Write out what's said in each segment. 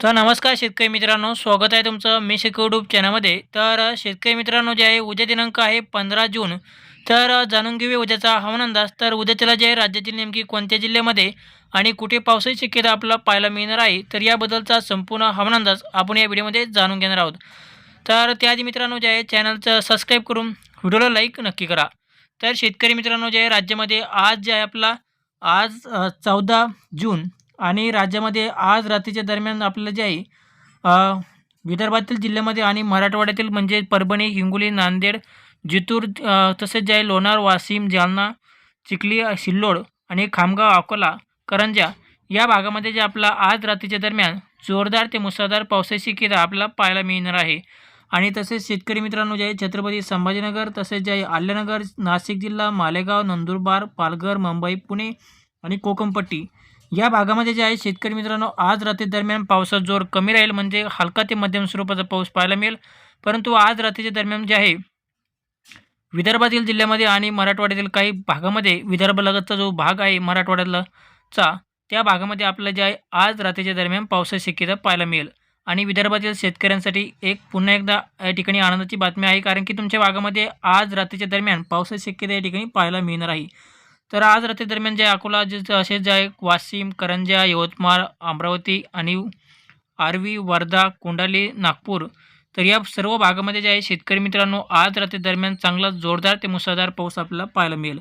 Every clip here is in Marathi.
तर नमस्कार शेतकरी मित्रांनो स्वागत आहे तुमचं मी शेतकरी यूट्यूब चॅनलमध्ये तर शेतकरी मित्रांनो जे आहे उद्या दिनांक आहे पंधरा जून. तर जाणून घेऊया उद्याचा हवामान अंदाज. तर उद्याच्याला जे आहे राज्यातील नेमकी कोणत्या जिल्ह्यामध्ये आणि कुठे पावसाची शक्यता आपल्याला पाहायला मिळणार आहे तर याबद्दलचा संपूर्ण हवामान अंदाज आपण या व्हिडिओमध्ये जाणून घेणार आहोत. तर त्याआधी मित्रांनो जे आहे चॅनलचं सबस्क्राईब करून व्हिडिओला लाईक नक्की करा. तर शेतकरी मित्रांनो जे आहे राज्यामध्ये आज जे आहे आपला आज चौदा जून आणि राज्यामध्ये आज रात्रीच्या दरम्यान आपल्याला जे आहे विदर्भातील जिल्ह्यामध्ये आणि मराठवाड्यातील म्हणजे परभणी हिंगोली नांदेड जितूर तसेच जे आहे लोणार वाशिम जालना चिखली सिल्लोड आणि खामगाव अकोला करंजा या भागामध्ये जे आपला आज रात्रीच्या दरम्यान जोरदार ते मुसळधार पावसाची किरा आपल्याला पाहायला मिळणार आहे. आणि तसेच शेतकरी मित्रांनो जे आहे छत्रपती संभाजीनगर तसेच जे आहे आल्यानगर नाशिक जिल्हा मालेगाव नंदुरबार पालघर मुंबई पुणे आणि कोकमपट्टी या भागामध्ये जे आहे शेतकरी मित्रांनो आज रात्री दरम्यान पावसाचा जोर कमी राहील म्हणजे हलका ते मध्यम स्वरूपाचा पाऊस पाहायला मिळेल. परंतु आज रात्रीच्या दरम्यान जे आहे विदर्भातील जिल्ह्यामध्ये आणि मराठवाड्यातील काही भागामध्ये विदर्भालगतचा जो भाग आहे मराठवाड्यातला चा त्या भागामध्ये आपल्याला जे आहे आज रात्रीच्या दरम्यान पावसाची शक्यता पाहायला मिळेल. आणि विदर्भातील शेतकऱ्यांसाठी एक पुन्हा एकदा या ठिकाणी आनंदाची बातमी आहे कारण की तुमच्या भागामध्ये आज रात्रीच्या दरम्यान पावसाची शक्यता या ठिकाणी पाहायला मिळणार आहे. तर आज रात्री दरम्यान जे अकोला जे असे जे आहे वाशिम करंजा यवतमाळ अमरावती आणि आर्वी वर्धा कोंडाली नागपूर. तर या सर्व भागामध्ये जे आहे शेतकरी मित्रांनो आज रात्री दरम्यान चांगला जोरदार ते मुसळधार पाऊस आपल्याला पाहायला मिळेल.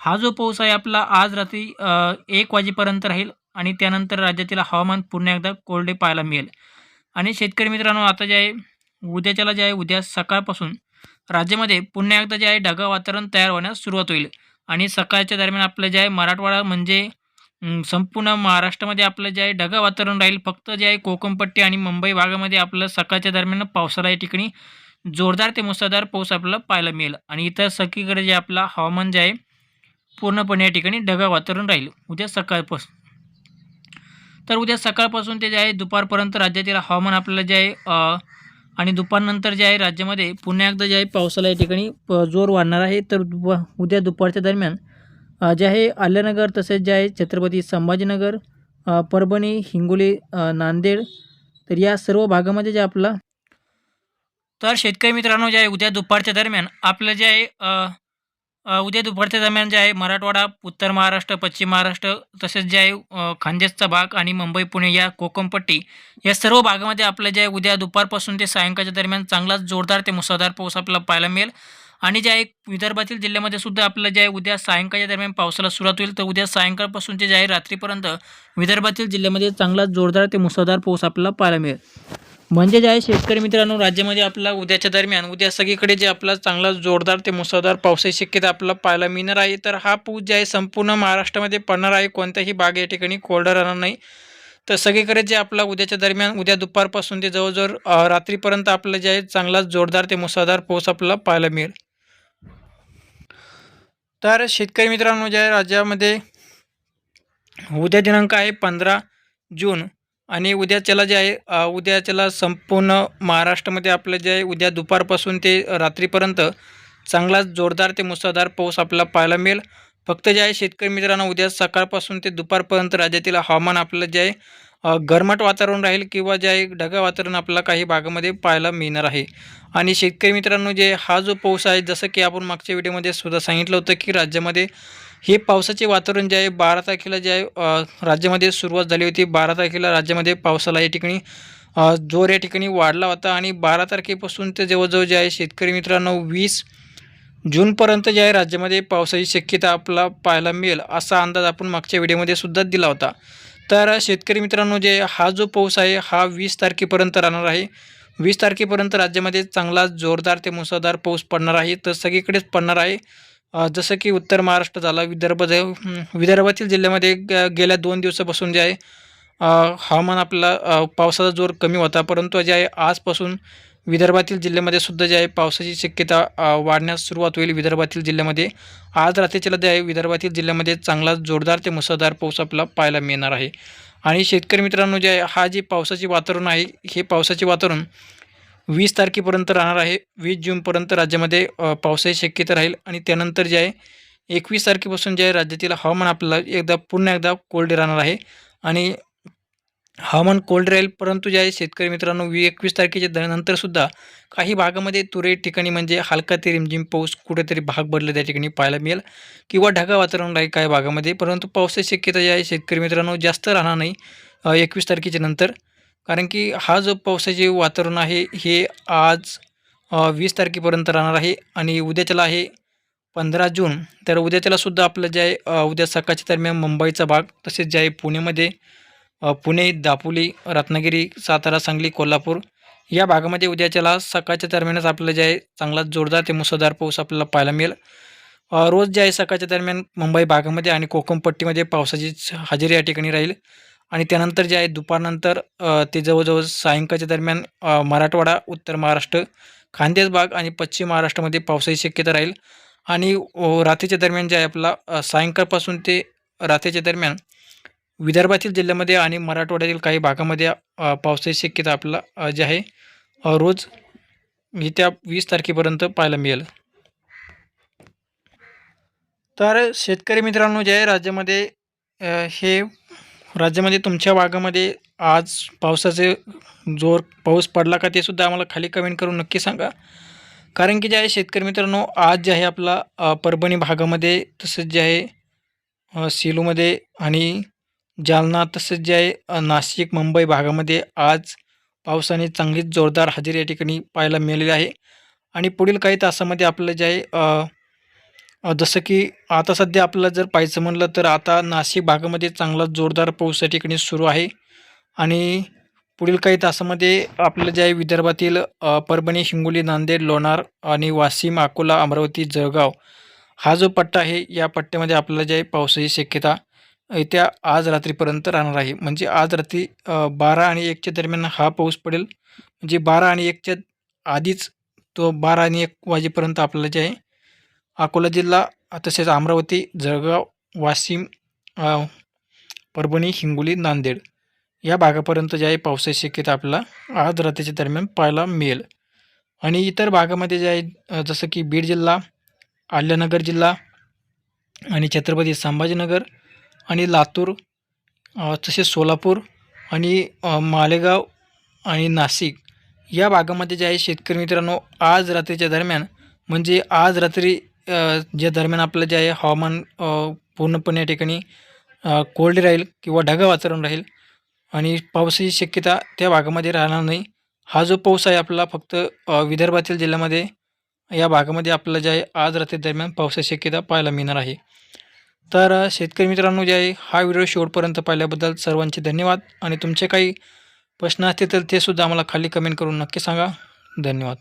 हा जो पाऊस आहे आपला आज रात्री एक वाजेपर्यंत राहील आणि त्यानंतर राज्यातील हवामान पुन्हा एकदा कोरडे पाहायला मिळेल. आणि शेतकरी मित्रांनो आता जे आहे उद्याच्याला जे आहे उद्या सकाळपासून राज्यामध्ये पुन्हा एकदा जे आहे ढगाळ वातावरण तयार होण्यास सुरुवात होईल. आणि सकाळच्या दरम्यान आपलं जे आहे मराठवाडा म्हणजे संपूर्ण महाराष्ट्रामध्ये आपलं जे आहे ढगाळ वातावरण राहील. फक्त जे आहे कोकणपट्टी आणि मुंबई भागामध्ये आपलं सकाळच्या दरम्यान पावसाला या ठिकाणी जोरदार ते मुसळधार पाऊस आपल्याला पाहायला मिळेल. आणि इतर सगळीकडे जे आपलं हवामान जे आहे पूर्णपणे या ठिकाणी ढगाळ वातावरण राहील. उद्या सकाळपासून. तर उद्या सकाळपासून ते जे आहे दुपारपर्यंत राज्यातील हवामान आपल्याला जे आहे आणि दुपारनंतर जे आहे राज्यामध्ये पुन्हा एकदा जे आहे पावसाला या ठिकाणी प- जोर वाढणार आहे. तर दुपा उद्या दुपारच्या दरम्यान जे आहे आल्यानगर तसेच जे आहे छत्रपती संभाजीनगर परभणी हिंगोली नांदेड तर या सर्व भागामध्ये जे आपला तर शेतकरी मित्रांनो जे आहे उद्या दुपारच्या दरम्यान आपलं जे आहे उद्या दुपारच्या दरम्यान जे आहे मराठवाडा उत्तर महाराष्ट्र पश्चिम महाराष्ट्र तसेच जे आहे खांदेशचा खानदेशचा भाग आणि मुंबई पुणे या कोकमपट्टी या सर्व भागामध्ये आपलं जे आहे उद्या दुपारपासून ते सायंकाळच्या दरम्यान चांगलाच जोरदार ते मुसळधार पाऊस आपल्याला पाहायला मिळेल. आणि जे आहे विदर्भातील जिल्ह्यामध्ये सुद्धा आपलं जे आहे उद्या सायंकाळच्या दरम्यान पावसाला सुरुवात होईल. तर उद्या सायंकाळपासून ते जे आहे रात्रीपर्यंत विदर्भातील जिल्ह्यामध्ये चांगला जोरदार ते मुसळधार पाऊस आपल्याला पाहायला मिळेल. म्हणजे जे आहे शेतकरी मित्रांनो राज्यामध्ये आपला उद्याच्या दरम्यान उद्या सगळीकडे जे आपला चांगला जोरदार ते मुसळधार पावसाची शक्यता आपल्याला पाहायला मिळणार आहे तर हा पूज जे आहे संपूर्ण महाराष्ट्रामध्ये पडणार आहे. कोणत्याही बाग या ठिकाणी कोरडा राहणार नाही. तर सगळीकडे जे आपला उद्याच्या दरम्यान उद्या दुपारपासून ते जवळजवळ रात्रीपर्यंत आपलं जे आहे चांगला जोरदार ते मुसळधार पाऊस आपल्याला पाहायला मिळेल. तर शेतकरी मित्रांनो जे आहे राज्यामध्ये उद्या दिनांक आहे पंधरा जून आणि उद्याच्याला जे आहे उद्याच्याला संपूर्ण महाराष्ट्रामध्ये आपलं जे आहे उद्या दुपारपासून ते रात्रीपर्यंत चांगला जोरदार ते मुसळधार पाऊस आपल्याला पाहायला मिळेल. फक्त जे आहे शेतकरी मित्रांनो उद्या सकाळपासून ते दुपारपर्यंत राज्यातील हवामान आपलं जे आहे अ, गरमट वातावरण राहील किंवा जे आहे ढगा वातावरण आपल्याला काही भागामध्ये पाहायला मिळणार आहे. आणि शेतकरी मित्रांनो जे हा जो पाऊस आहे जसं की आपण मागच्या व्हिडिओमध्ये सुद्धा सांगितलं होतं की राज्यामध्ये हे पावसाचे वातावरण जे आहे बारा तारखेला जे आहे राज्यामध्ये सुरुवात झाली होती. बारा तारखेला राज्यामध्ये पावसाला या ठिकाणी जोर या ठिकाणी वाढला होता. आणि बारा तारखेपासून ते जवळजवळ जे आहे शेतकरी मित्रांनो वीस जूनपर्यंत जे आहे राज्यामध्ये पावसाची शक्यता आपला पाहायला मिळेल असा अंदाज आपण मागच्या व्हिडिओमध्ये सुद्धा दिला होता. तर शेतकरी मित्रांनो जे हा जो पाऊस आहे हा वीस तारखेपर्यंत राहणार आहे. वीस तारखेपर्यंत राज्यामध्ये चांगला जोरदार ते मुसळधार पाऊस पडणार आहे. तर सगळीकडेच पडणार आहे. जसं की उत्तर महाराष्ट्र झाला विदर्भ जे- विदर्भातील जिल्ह्यामध्ये ग- गेल्या दोन दिवसापासून जे आहे हवामान आपला पावसाचा जोर कमी होता. परंतु जे आहे आजपासून विदर्भातील जिल्ह्यामध्ये सुद्धा जे आहे पावसाची शक्यता वाढण्यास सुरुवात होईल विदर्भातील जिल्ह्यामध्ये. आज रात्रीच्याला जे आहे विदर्भातील जिल्ह्यामध्ये चांगला जोरदार ते मुसळधार पाऊस आपला पाहायला मिळणार आहे. आणि शेतकरी मित्रांनो जे आहे हा जे पावसाचे वातावरण आहे हे पावसाचे वातावरण वीस तारखेपर्यंत राहणार आहे. वीस जूनपर्यंत राज्यामध्ये पावसाची शक्यता राहील आणि त्यानंतर जे आहे एकवीस तारखेपासून जे आहे राज्यातील हवामान आपल्याला एकदा पुन्हा एकदा कोरडे राहणार आहे. आणि हवामान कोल्ड राहील परंतु जे आहे शेतकरी मित्रांनो वी एकवीस तारखेच्या नंतरसुद्धा काही भागामध्ये तुरे ठिकाणी म्हणजे हलका ते रिमझिम पाऊस कुठेतरी भाग बदलला त्या ठिकाणी पाहायला मिळेल किंवा ढगाळ वातावरण राहील काही भागामध्ये. परंतु पावसाची शक्यता जी आहे शेतकरी मित्रांनो जास्त राहणार नाही एकवीस तारखेच्या नंतर. कारण की हा जो पावसाचे वातावरण आहे हे आज वीस तारखेपर्यंत राहणार आहे आणि उद्याच्याला आहे पंधरा जून. तर उद्याच्याला सुद्धा आपलं जे आहे उद्या सकाळच्या दरम्यान मुंबईचा भाग तसेच जे आहे पुणेमध्ये अ, पुणे दापोली रत्नागिरी सातारा सांगली कोल्हापूर या भागामध्ये उद्याच्याला सकाळच्या दरम्यानच आपलं जे आहे चांगला जोरदार ते मुसळधार पाऊस आपल्याला पाहायला मिळेल. अ, रोज जे आहे सकाळच्या दरम्यान मुंबई भागामध्ये आणि कोकण पट्टीमध्ये पावसाची हजेरी या ठिकाणी राहील. आणि त्यानंतर जे आहे दुपारनंतर ते जवळजवळ सायंकाळच्या दरम्यान मराठवाडा उत्तर महाराष्ट्र खानदेश भाग आणि पश्चिम महाराष्ट्रामध्ये पावसाची शक्यता राहील. आणि रात्रीच्या दरम्यान जे आहे आपला सायंकाळपासून ते रात्रीच्या दरम्यान विदर्भातील जिल्ह्यामध्ये आणि मराठवाड्यातील काही भागामध्ये पावसाची शक्यता आपला जे आहे रोज येत्या वीस तारखेपर्यंत पाहायला मिळेल. तर शेतकरी मित्रांनो जे आहे राज्यामध्ये हे राज्यामध्ये तुमच्या भागामध्ये आज पावसाचे जोर पाऊस पडला का ते सुद्धा आम्हाला खाली कमेंट करून नक्की सांगा. कारण की जे आहे शेतकरी मित्रांनो आज जे आहे आपला परभणी भागामध्ये तसंच जे आहे सिलूमध्ये सेलूमध्ये आणि जालना तसंच जे आहे नाशिक मुंबई भागामध्ये आज पावसाने चांगलीच जोरदार हजेरी या ठिकाणी पाहायला मिळालेली आहे. आणि पुढील काही तासामध्ये आपलं जे आहे अ, जसं की आता सध्या आपल्याला जर पाहायचं म्हणलं तर आता नाशिक भागामध्ये चांगला जोरदार पाऊस या ठिकाणी सुरू आहे. आणि पुढील काही तासामध्ये आपलं जे आहे विदर्भातील अ, परभणी हिंगोली नांदेड लोणार आणि वाशिम अकोला अमरावती जळगाव हा जो पट्टा आहे या पट्ट्यामध्ये आपल्याला जे आहे पावसाची शक्यता येत्या आज रात्रीपर्यंत राहणार आहे. म्हणजे आज रात्री अ, बारा आणि एकच्या दरम्यान हा पाऊस पडेल. म्हणजे बारा आणि एकच्या आधीच तो बारा आणि एक वाजेपर्यंत आपल्याला जे आहे अकोला जिल्हा तसेच अमरावती जळगाव वाशिम परभणी हिंगोली नांदेड या भागापर्यंत जे आहे पावसाची शक्यता आपल्याला आज रात्रीच्या दरम्यान पाहायला मिळेल. आणि इतर भागामध्ये जे आहे जसं की बीड जिल्हा आल्यानगर जिल्हा आणि छत्रपती संभाजीनगर आणि लातूर तसेच सोलापूर आणि मालेगाव आणि नाशिक या भागामध्ये जे आहे शेतकरी मित्रांनो आज रात्रीच्या दरम्यान म्हणजे आज रात्री ज्या दरम्यान आपलं जे आहे हवामान पूर्णपणे या ठिकाणी कोल्ड राहील किंवा ढगाळ वातावरण राहील आणि पावसाची शक्यता त्या भागामध्ये राहणार नाही. हा जो पाऊस आहे आपला फक्त विदर्भातील जिल्ह्यामध्ये या भागामध्ये आपल्याला जे आहे आज रात्री दरम्यान पावसाची शक्यता पाहायला मिळणार आहे. तर शेतकरी मित्रांनो जे आहे हा व्हिडिओ शेवटपर्यंत पाहिल्याबद्दल सर्वांचे धन्यवाद आणि तुमचे काही प्रश्न असतील तर ते सुद्धा आम्हाला खाली कमेंट करून नक्की सांगा. धन्यवाद.